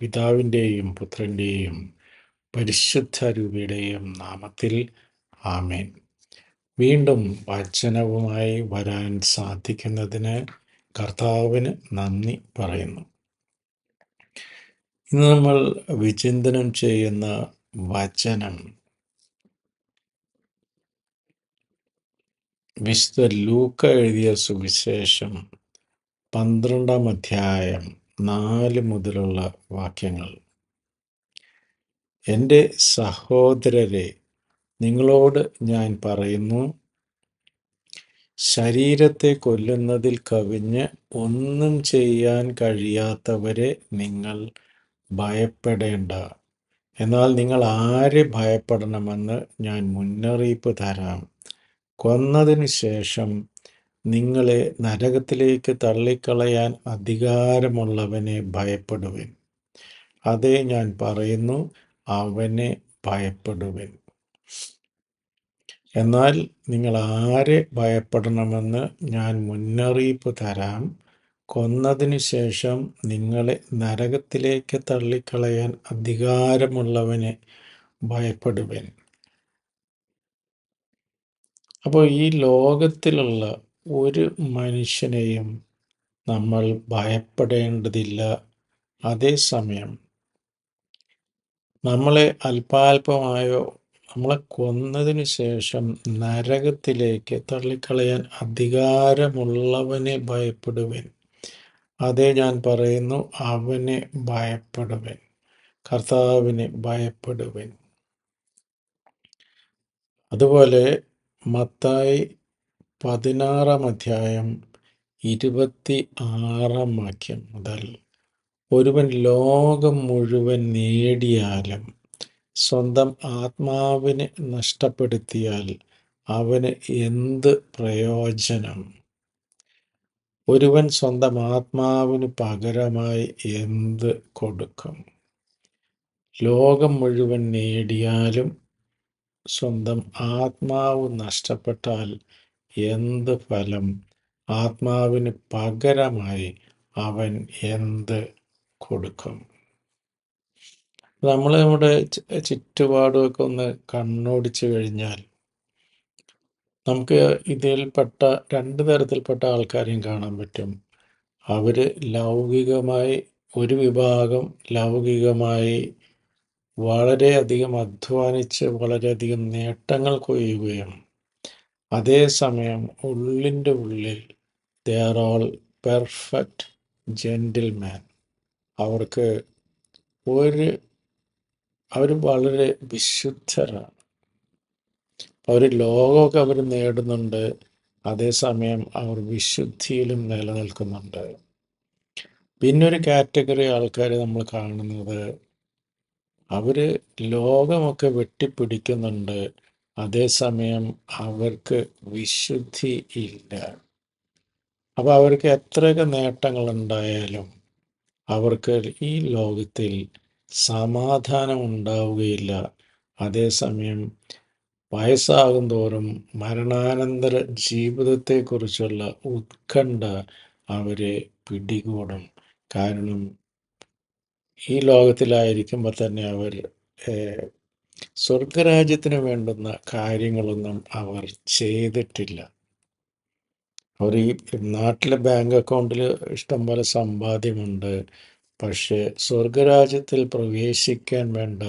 പിതാവിന്റെയും പുത്രന്റെയും പരിശുദ്ധ രൂപയുടെയും നാമത്തിൽ ആമേൻ. വീണ്ടും വചനവുമായി വരാൻ സാധിക്കുന്നതിന് കർത്താവിന് നന്ദി പറയുന്നു. ഇന്ന് നമ്മൾ വിചിന്തനം ചെയ്യുന്ന വചനം വിശുദ്ധ ലൂക്ക എഴുതിയ സുവിശേഷം പന്ത്രണ്ടാം അധ്യായം നാല് മുതലുള്ള വാക്യങ്ങൾ. എന്റെ സഹോദരരെ നിങ്ങളോട് ഞാൻ പറയുന്നു ശരീരത്തെ കൊല്ലുന്നതിൽ കവിഞ്ഞ് ഒന്നും ചെയ്യാൻ കഴിയാത്തവരെ നിങ്ങൾ ഭയപ്പെടേണ്ട. എന്നാൽ നിങ്ങൾ ആരെ ഭയപ്പെടണമെന്ന് ഞാൻ മുന്നറിയിപ്പ് തരാം. കൊന്നതിന് ശേഷം നിങ്ങളെ നരകത്തിലേക്ക് തള്ളിക്കളയാൻ അധികാരമുള്ളവനെ ഭയപ്പെടുവിൻ. അതേ ഞാൻ പറയുന്നു അവനെ ഭയപ്പെടുവിൻ. എന്നാൽ നിങ്ങൾ ആരെ ഭയപ്പെടണമെന്ന് ഞാൻ മുന്നറിയിപ്പ് തരാം. കൊന്നതിന് ശേഷം നിങ്ങളെ നരകത്തിലേക്ക് തള്ളിക്കളയാൻ അധികാരമുള്ളവനെ ഭയപ്പെടുവിൻ. അപ്പോൾ ഈ ലോകത്തിലുള്ള ഒരു മനുഷ്യനെയും നമ്മൾ ഭയപ്പെടേണ്ടതില്ല. അതേസമയം നമ്മളെ അല്പാൽപമായോ നമ്മളെ കൊന്നതിന് ശേഷം നരകത്തിലേക്ക് തള്ളിക്കളയാൻ അധികാരമുള്ളവനെ ഭയപ്പെടുവൻ. അതേ ഞാൻ പറയുന്നു അവനെ ഭയപ്പെടുവൻ. കർത്താവിനെ ഭയപ്പെടുവൻ. അതുപോലെ മത്തായി പതിനാറാം അധ്യായം ഇരുപത്തി ആറാം വാക്യം മുതൽ ഒരുവൻ ലോകം മുഴുവൻ നേടിയാലും സ്വന്തം ആത്മാവിനെ നഷ്ടപ്പെടുത്തിയാൽ അവന് എന്ത് പ്രയോജനം? ഒരുവൻ സ്വന്തം ആത്മാവിന് പകരമായി എന്ത് കൊടുക്കും? ലോകം മുഴുവൻ നേടിയാലും സ്വന്തം ആത്മാവ് നഷ്ടപ്പെട്ടാൽ എന്ത് ഫലം? ആത്മാവിന് പകരമായി അവൻ എന്ത് കൊടുക്കും? നമ്മൾ നമ്മുടെ ചുറ്റുപാടുമൊക്കെ ഒന്ന് കണ്ണോടിച്ചു കഴിഞ്ഞാൽ നമുക്ക് ഇതിൽപ്പെട്ട രണ്ട് തരത്തിൽപ്പെട്ട ആൾക്കാരെയും കാണാൻ പറ്റും. അവർ ലൗകികമായി ഒരു വിഭാഗം ലൗകികമായി വളരെയധികം അധ്വാനിച്ച് വളരെയധികം നേട്ടങ്ങൾ കൊയ്യുകയും അതേസമയം ഉള്ളിന്റെ ഉള്ളിൽ ദേ ഓൾ പെർഫെക്റ്റ് ജെന്റിൽമാൻ അവർക്ക് ഒരു അവർ വളരെ വിശുദ്ധരാണ്. അവർ ലോകമൊക്കെ അവർ നേടുന്നുണ്ട് അതേസമയം അവർ വിശുദ്ധിയിലും നിലനിൽക്കുന്നുണ്ട്. പിന്നൊരു കാറ്റഗറി ആൾക്കാർ നമ്മൾ കാണുന്നത് അവർ ലോകമൊക്കെ വെട്ടിപ്പിടിക്കുന്നുണ്ട് അതേസമയം അവർക്ക് വിശുദ്ധി ഇല്ല. അപ്പോൾ അവർക്ക് എത്രയൊക്കെ നേട്ടങ്ങൾ ഉണ്ടായാലും അവർക്ക് ഈ ലോകത്തിൽ സമാധാനം ഉണ്ടാവുകയില്ല. അതേസമയം വയസ്സാകും തോറും മരണാനന്തര ജീവിതത്തെക്കുറിച്ചുള്ള ഉത്കണ്ഠ അവരെ പിടികൂടും. കാരണം ഈ ലോകത്തിലായിരിക്കുമ്പോൾ തന്നെ അവർ സ്വർഗരാജ്യത്തിന് വേണ്ടുന്ന കാര്യങ്ങളൊന്നും അവർ ചെയ്തിട്ടില്ല. അവർ ഈ നാട്ടിലെ ബാങ്ക് അക്കൗണ്ടിൽ ഇഷ്ടംപോലെ സമ്പാദ്യമുണ്ട്. പക്ഷേ സ്വർഗരാജ്യത്തിൽ പ്രവേശിക്കാൻ വേണ്ട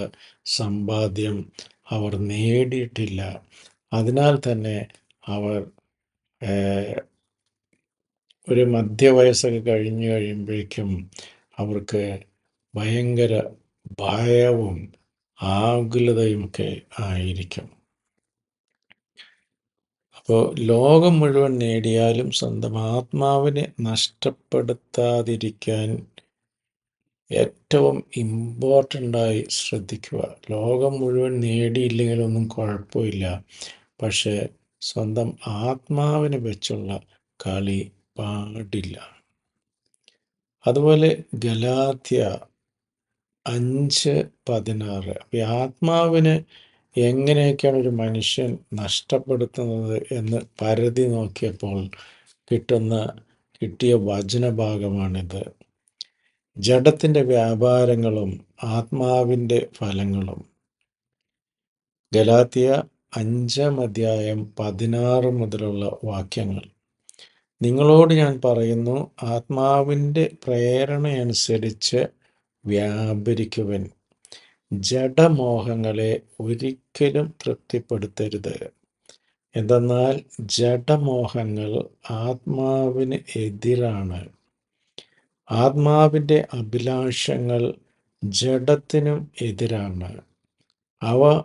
സമ്പാദ്യം അവർ നേടിയിട്ടില്ല. അതിനാൽ തന്നെ അവർ ഒരു മധ്യവയസ്സൊക്കെ കഴിഞ്ഞു കഴിയുമ്പോഴേക്കും അവർക്ക് ഭയങ്കര ഭയവും ആകുലതയുമൊക്കെ ആയിരിക്കും. അപ്പോൾ ലോകം മുഴുവൻ നേടിയാലും സ്വന്തം ആത്മാവിനെ നഷ്ടപ്പെടുത്താതിരിക്കാൻ ഏറ്റവും ഇമ്പോർട്ടന്റായി ശ്രദ്ധിക്കുക. ലോകം മുഴുവൻ നേടിയില്ലെങ്കിലൊന്നും കുഴപ്പമില്ല. പക്ഷേ സ്വന്തം ആത്മാവിനെ വെച്ചുള്ള കളി പാടില്ല. അതുപോലെ ഗലാത്യ അഞ്ച് പതിനാറ്. ആത്മാവിന് എങ്ങനെയൊക്കെയാണ് ഒരു മനുഷ്യൻ നഷ്ടപ്പെടുത്തുന്നത് എന്ന് പരതി നോക്കിയപ്പോൾ കിട്ടുന്ന കിട്ടിയ വചനഭാഗമാണിത്. ജഡത്തിന്റെ വ്യാപാരങ്ങളും ആത്മാവിന്റെ ഫലങ്ങളും. ഗലാത്തിയ അഞ്ചാം അധ്യായം പതിനാറ് മുതലുള്ള വാക്യങ്ങൾ. നിങ്ങളോട് ഞാൻ പറയുന്നു ആത്മാവിന്റെ പ്രേരണയനുസരിച്ച് വ്യാപരിക്കുവൻ. ജഡമോഹങ്ങളെ ഒരിക്കലും തൃപ്തിപ്പെടുത്തരുത്. എന്തെന്നാൽ ജഡമോഹങ്ങൾ ആത്മാവിന് എതിരാണ്. ആത്മാവിന്റെ അഭിലാഷങ്ങൾ ജഡത്തിനും എതിരാണ്. അവ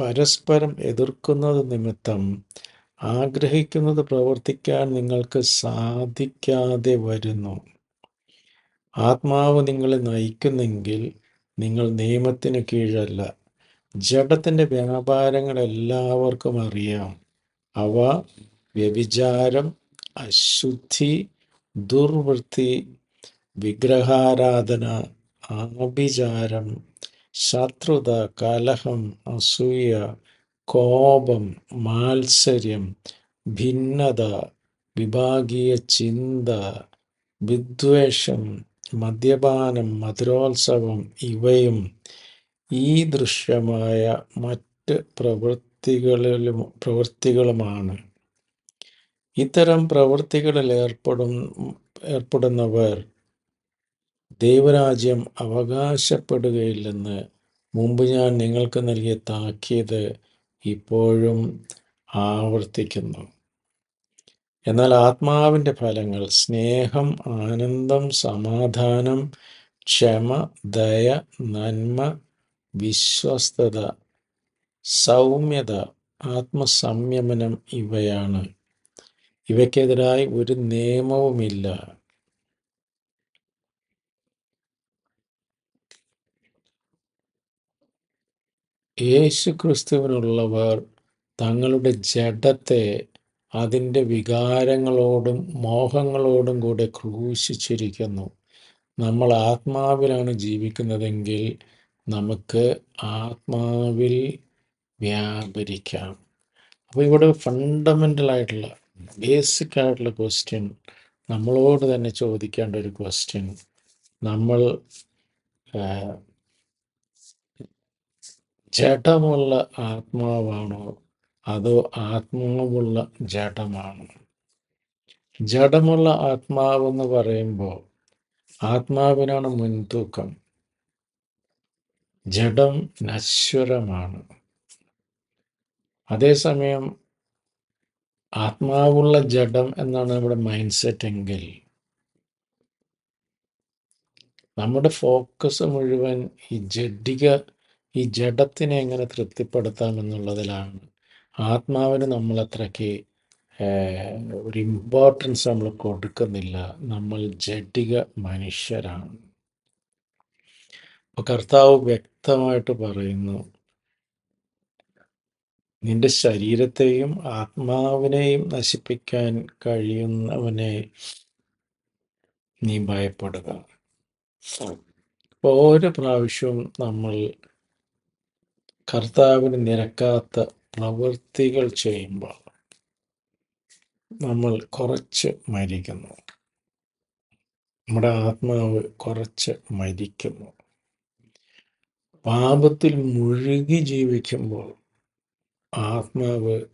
പരസ്പരം എതിർക്കുന്നത് നിമിത്തം ആഗ്രഹിക്കുന്നത് പ്രവർത്തിക്കാൻ നിങ്ങൾക്ക് സാധിക്കാതെ വരുന്നു. ആത്മാവ് നിങ്ങളെ നയിക്കുന്നെങ്കിൽ നിങ്ങൾ നിയമത്തിന് കീഴല്ല. ജഡത്തിന്റെ വ്യാപാരങ്ങൾ എല്ലാവർക്കും അറിയാം. അവ വ്യഭിചാരം അശുദ്ധി ദുർവൃത്തി വിഗ്രഹാരാധന ആഭിചാരം ശത്രുത കലഹം അസൂയ കോപം മാത്സര്യം ഭിന്നത വിഭാഗീയ ചിന്ത വിദ്വേഷം മദ്യപാനം മധുരോത്സവം ഇവയും ഈ ദൃശ്യമായ മറ്റ് പ്രവൃത്തികളിലും പ്രവൃത്തികളുമാണ്. ഇത്തരം പ്രവൃത്തികളിൽ ഏർപ്പെടും ഏർപ്പെടുന്നവർ ദൈവരാജ്യം അവകാശപ്പെടുകയില്ലെന്ന് മുമ്പ് ഞാൻ നിങ്ങൾക്ക് നൽകിയ താക്കീത് ഇപ്പോഴും ആവർത്തിക്കുന്നു. എന്നാൽ ആത്മാവിന്റെ ഫലങ്ങൾ സ്നേഹം ആനന്ദം സമാധാനം ക്ഷമ ദയ നന്മ വിശ്വസ്തത സൗമ്യത ആത്മസംയമനം ഇവയാണ്. ഇവയ്ക്കെതിരായി ഒരു നിയമവുമില്ല. യേശുക്രിസ്തുവിനുള്ളവർ തങ്ങളുടെ ജഡത്തെ അതിന്റെ വികാരങ്ങളോടും മോഹങ്ങളോടും കൂടെ ക്രൂശിച്ചിരിക്കുന്നു. നമ്മൾ ആത്മാവിലാണ് ജീവിക്കുന്നതെങ്കിൽ നമുക്ക് ആത്മാവിൽ വ്യാപരിക്കാം. അപ്പോൾ ഇവിടെ ഫണ്ടമെന്റൽ ആയിട്ടുള്ള ബേസിക് ആയിട്ടുള്ള ക്വസ്റ്റ്യൻ നമ്മളോട് തന്നെ ചോദിക്കേണ്ട ഒരു ക്വസ്റ്റ്യൻ നമ്മൾ ജഡമുള്ള ആത്മാവാണോ അതോ ആത്മാവുള്ള ജഡമാണ്. ജഡമുള്ള ആത്മാവെന്ന് പറയുമ്പോൾ ആത്മാവിനാണ് മുൻതൂക്കം. ജഡം നശ്വരമാണ്. അതേസമയം ആത്മാവുള്ള ജഡം എന്നാണ് നമ്മുടെ മൈൻഡ് സെറ്റ് എങ്കിൽ നമ്മുടെ ഫോക്കസ് മുഴുവൻ ഈ ജഡിക ഈ ജഡത്തിനെ എങ്ങനെ തൃപ്തിപ്പെടുത്താം എന്നുള്ളതിലാണ്. ആത്മാവിന് നമ്മൾ അത്രയ്ക്ക് ഒരു ഇമ്പോർട്ടൻസ് നമ്മൾ കൊടുക്കുന്നില്ല. നമ്മൾ ജഡിക മനുഷ്യരാണ്. അപ്പോൾ കർത്താവ് വ്യക്തമായിട്ട് പറയുന്നു നിന്റെ ശരീരത്തെയും ആത്മാവിനെയും നശിപ്പിക്കാൻ കഴിയുന്നവനെ നീ ഭയപ്പെടുക. ഓരോ പ്രാവശ്യവും നമ്മൾ കർത്താവിന് നിരക്കാത്ത പ്രവൃത്തികൾ ചെയ്യുമ്പോൾ നമ്മൾ കുറച്ച് മരിക്കുന്നു. നമ്മുടെ ആത്മാവ് കുറച്ച് മരിക്കുന്നു. പാപത്തിൽ മുഴുകി ജീവിക്കുമ്പോൾ ആത്മാവ്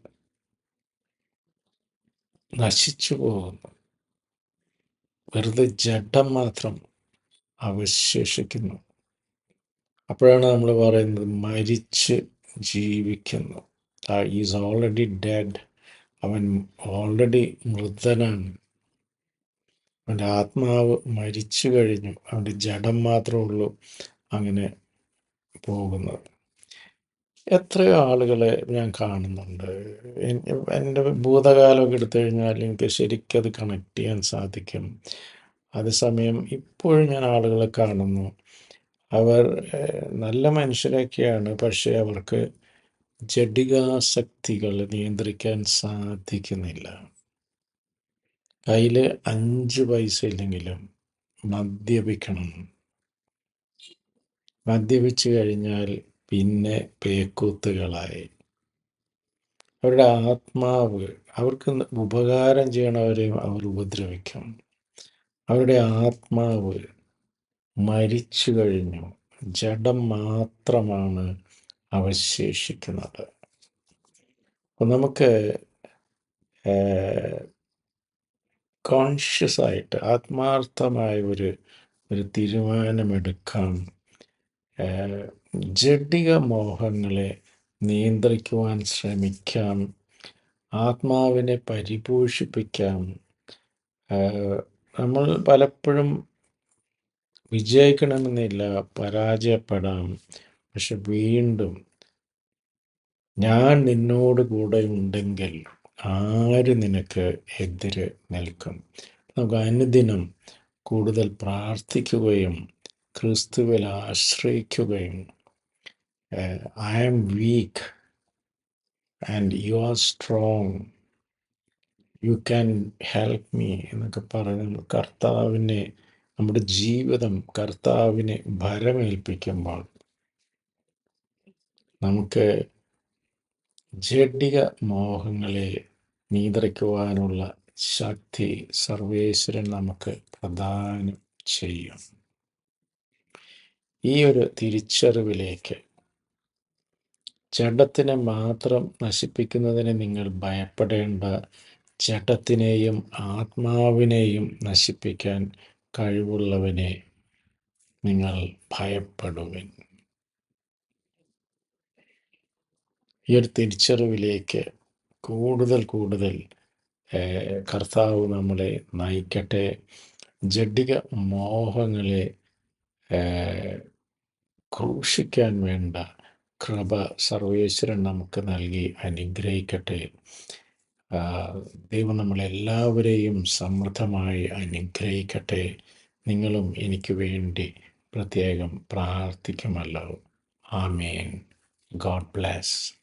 നശിച്ചു പോകുന്നു. വെറുതെ ജഡം മാത്രം അവശേഷിക്കുന്നു. അപ്പോഴാണ് നമ്മൾ പറയുന്നത് മരിച്ച് ജീവിക്കുന്നു. ഈസ് ഓൾറെഡി ഡെഡ് അവൻ ഓൾറെഡി മൃതനാണ് അവന്റെ ആത്മാവ് മരിച്ചു കഴിഞ്ഞു. അവന്റെ ജഡം മാത്രമേ ഉള്ളൂ അങ്ങനെ പോകുന്നത്. എത്രയോ ആളുകളെ ഞാൻ കാണുന്നുണ്ട്. എന്റെ ഭൂതകാലമൊക്കെ എടുത്തു കഴിഞ്ഞാൽ എനിക്ക് ശരിക്കും അത് കണക്ട് ചെയ്യാൻ സാധിക്കും. അതേസമയം ഇപ്പോഴും ഞാൻ ആളുകളെ കാണുന്നു. അവർ നല്ല മനുഷ്യരൊക്കെയാണ്. പക്ഷേ അവർക്ക് ജഡികാസക്തികൾ നിയന്ത്രിക്കാൻ സാധിക്കുന്നില്ല. കയ്യിൽ അഞ്ച് പൈസ ഇല്ലെങ്കിലും മദ്യപിക്കണം. മദ്യപിച്ചു കഴിഞ്ഞാൽ പിന്നെ പേക്കൂത്തുകളായി. അവരുടെ ആത്മാവ് അവർക്ക് ഉപകാരം ചെയ്യണവരെയും അവർ ഉപദ്രവിക്കും. അവരുടെ ആത്മാവ് മരിച്ചു കഴിഞ്ഞു. ജഡം മാത്രമാണ് അവശേഷിക്കുന്നത്. അപ്പം നമുക്ക് കോൺഷ്യസ് ആയിട്ട് ആത്മാർത്ഥമായ ഒരു ഒരു തീരുമാനമെടുക്കാം. ജഡിക മോഹങ്ങളെ നിയന്ത്രിക്കുവാൻ ശ്രമിക്കാം. ആത്മാവിനെ പരിപോഷിപ്പിക്കാം. നമ്മൾ പലപ്പോഴും വിജയിക്കണമെന്നില്ല പരാജയപ്പെടാം. പക്ഷെ വീണ്ടും ഞാൻ നിന്നോട് കൂടെ ഉണ്ടെങ്കിൽ ആര് നിനക്ക് എതിര് നിൽക്കും? നമുക്ക് അനുദിനം കൂടുതൽ പ്രാർത്ഥിക്കുകയും ക്രിസ്തുവിൽ ആശ്രയിക്കുകയും I am weak and you are strong you can help me എന്നൊക്കെ പറഞ്ഞ് കർത്താവിനെ നമ്മുടെ ജീവിതം കർത്താവിനെ ഭരമേൽപ്പിക്കുമ്പോൾ നമുക്ക് ജഡിക മോഹങ്ങളെ നിയന്ത്രിക്കുവാനുള്ള ശക്തി സർവേശ്വരൻ നമുക്ക് പ്രദാനം ചെയ്യും. ഈ ഒരു തിരിച്ചറിവിലേക്ക് ജഡത്തിനെ മാത്രം നശിപ്പിക്കുന്നതിന് നിങ്ങൾ ഭയപ്പെടേണ്ട ജഡത്തിനെയും ആത്മാവിനെയും നശിപ്പിക്കാൻ കഴിവുള്ളവനെ നിങ്ങൾ ഭയപ്പെടുവിൻ. ഈ ഒരു തിരിച്ചറിവിലേക്ക് കൂടുതൽ കൂടുതൽ കർത്താവ് നമ്മളെ നയിക്കട്ടെ. ജഡിക മോഹങ്ങളെ ക്രൂഷിക്കാൻ വേണ്ട കൃപ സർവേശ്വരൻ നമുക്ക് നൽകി അനുഗ്രഹിക്കട്ടെ. ദൈവം നമ്മളെല്ലാവരെയും സമൃദ്ധമായി അനുഗ്രഹിക്കട്ടെ. നിങ്ങളും എനിക്ക് വേണ്ടി പ്രത്യേകം പ്രാർത്ഥിക്കുമല്ലോ. ആമേൻ. God bless.